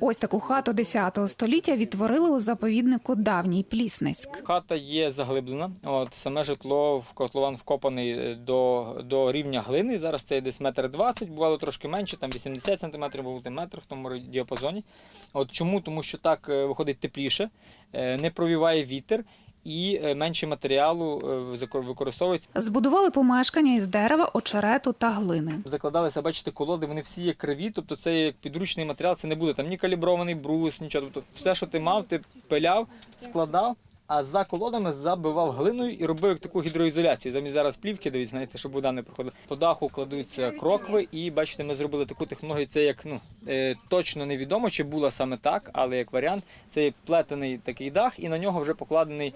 Ось таку хату 10 століття відтворили у заповіднику Давній Плісницьк. Хата є заглиблена. От саме житло в котлован вкопаний е, до, до рівня глини. Зараз це десь метр двадцять, бувало трошки менше, там 80 сантиметрів, був метр в тому діапазоні. От чому? Тому що так е, виходить тепліше, е, не провіває вітер і е, менше матеріалу е, використовується. Збудували помешкання із дерева, очерету та глини. Закладалися, бачите, колоди, вони всі є криві, тобто це як підручний матеріал, це не буде там ні калібрований брус, нічого. Тобто все, що ти мав, ти пиляв, складав, а за колодами забивав глиною і робив як таку гідроізоляцію. Замість зараз плівки, дивіться, знаєте, щоб вода не проходила. По даху кладуться крокви, і бачите, ми зробили таку технологію. Це як ну е, точно невідомо, чи була саме так, але як варіант, це є плетений такий дах, і на нього вже покладений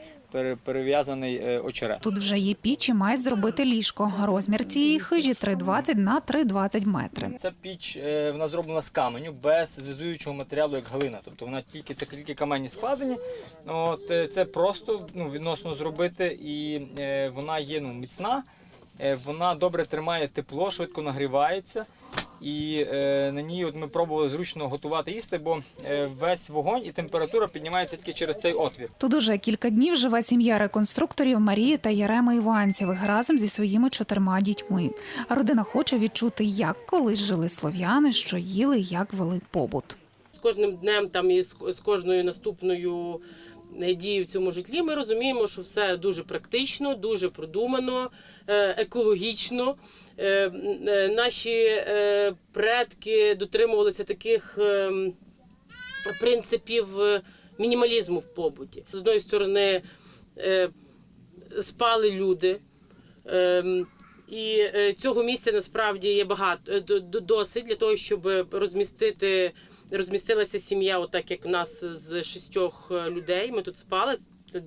перев'язаний е, очерет. Тут вже є піч і мають зробити ліжко. Розмір цієї хижі 3,20 на 3,20 метри. Ця піч е, вона зроблена з каменю без зв'язуючого матеріалу, як глина. Тобто вона тільки це тільки камені складені. От це просто ну, відносно зробити, і е, вона є ну, міцна. Е, Вона добре тримає тепло, швидко нагрівається. І е, на ній от ми пробували зручно готувати їсти, бо е, весь вогонь і температура піднімається тільки через цей отвір. Тут уже кілька днів живе сім'я реконструкторів Марії та Єрема Іванцєвих разом зі своїми чотирма дітьми. А родина хоче відчути, як колись жили слов'яни, що їли, як вели побут. з кожним днем там і з, з кожною наступною дією в цьому житлі ми розуміємо, що все дуже практично, дуже продумано, е, екологічно. Е, е, Наші предки дотримувалися таких принципів мінімалізму в побуті. З одної сторони, спали люди. І цього місця насправді є багато до- до- досить для того, щоб розмістити розмістилася сім'я, отак як в нас з шістьох е, людей. Ми тут спали. Це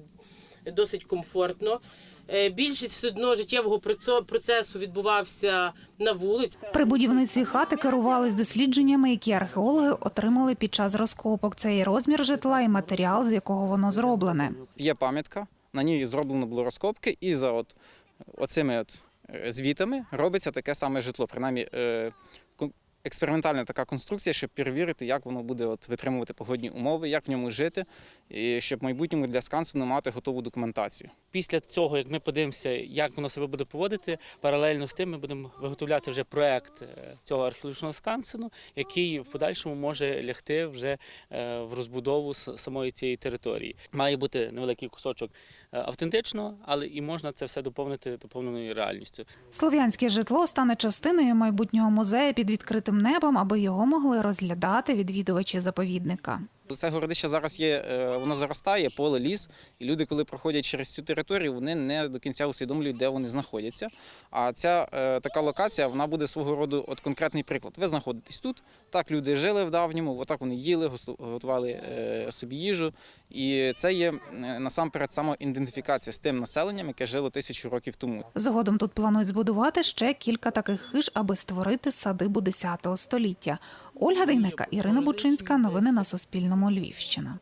досить комфортно. Е, Більшість все одно життєвого процесу відбувався на вулиці. При будівництві хати керувались дослідженнями, які археологи отримали під час розкопок. Це і розмір житла, і матеріал, з якого воно зроблене. Є пам'ятка, на ній зроблено було розкопки, і за от, оцими от е, звітами робиться таке саме житло. Принаймні, експериментальна така конструкція, щоб перевірити, як воно буде от, витримувати погодні умови, як в ньому жити, і щоб в майбутньому для скансену мати готову документацію. Після цього, як ми подивимося, як воно себе буде поводити, паралельно з тим ми будемо виготовляти вже проект е, цього археологічного скансену, який в подальшому може лягти вже е, в розбудову самої цієї території. Має бути невеликий кусочок е, автентичного, але і можна це все доповнити доповненою реальністю. Слов'янське житло стане частиною майбутнього музею під відкритим небом, аби його могли розглядати відвідувачі заповідника. Це городище зараз є, е, воно заростає, поле, ліс, і люди, коли проходять через цю територію, вони не до кінця усвідомлюють, де вони знаходяться. А ця е, така локація вона буде свого роду от конкретний приклад. Ви знаходитесь тут, так люди жили в давньому, отак вони їли, готували е, собі їжу. І це є насамперед самоідентифікація з тим населенням, яке жило тисячу років тому. Згодом тут планують збудувати ще кілька таких хиж, аби створити садибу 10 століття. Ольга Дейнека, Ірина Бучинська. Новини на Суспільному. Львівщина.